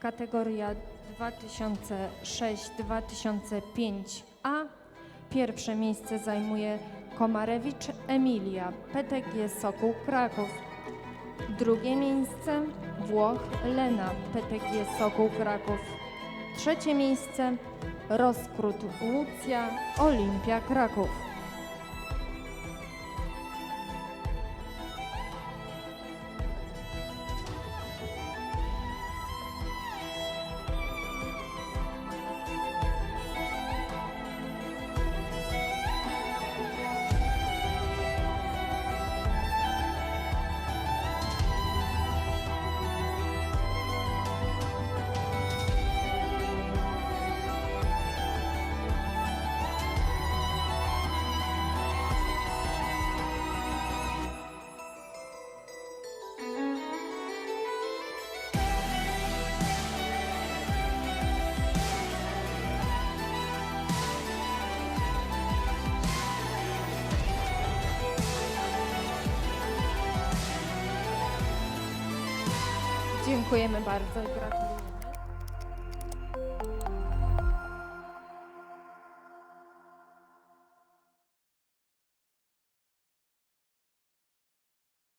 kategoria 2006-2005A. Pierwsze miejsce zajmuje Komarewicz Emilia, PTG Sokół Kraków. Drugie miejsce Włoch Lena, PTG Sokół Kraków. Trzecie miejsce Rozkrót Łucja, Olimpia Kraków. Dziękujemy bardzo i gratulujemy.